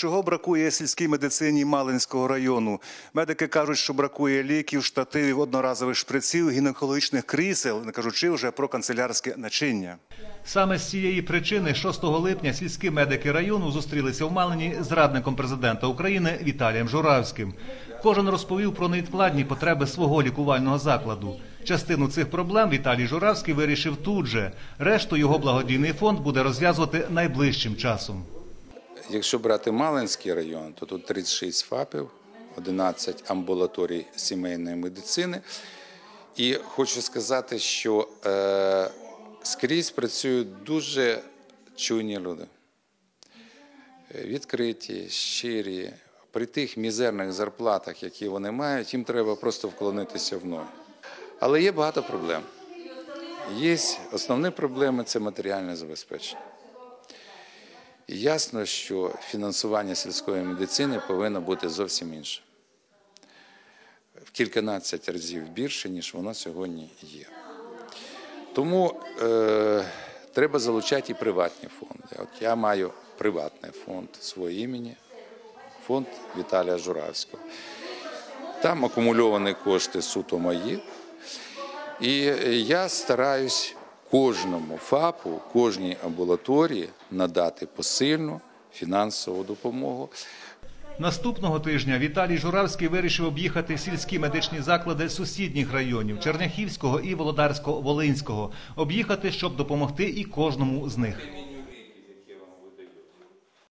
Чого бракує сільській медицині Малинського району? Медики кажуть, що бракує ліків, штативів, одноразових шприців, гінекологічних крісел, не кажучи вже про канцелярське начиння. Саме з цієї причини 6 липня сільські медики району зустрілися в Малині з радником президента України Віталієм Журавським. Кожен розповів про невідкладні потреби свого лікувального закладу. Частину цих проблем Віталій Журавський вирішив тут же. Решту його благодійний фонд буде розв'язувати найближчим часом. Якщо брати Малинський район, то тут 36 ФАПів, 11 амбулаторій сімейної медицини. І хочу сказати, що е, скрізь працюють дуже чуйні люди. Відкриті, щирі. При тих мізерних зарплатах, які вони мають, їм треба просто вклонитися в ноги. Але є багато проблем. Є основні проблеми це матеріальне забезпечення. Ясно, що фінансування сільської медицини повинно бути зовсім інше. В кільканадцять разів більше, ніж воно сьогодні є. Тому е, треба залучати і приватні фонди. От я маю приватний фонд свого імені, фонд Віталія Журавського. Там акумульовані кошти суто мої. І я стараюсь кожному ФАПу, кожній амбулаторії надати посильну фінансову допомогу. Наступного тижня Віталій Журавський вирішив об'їхати сільські медичні заклади сусідніх районів Черняхівського і Володарсько-Волинського. Об'їхати, щоб допомогти і кожному з них.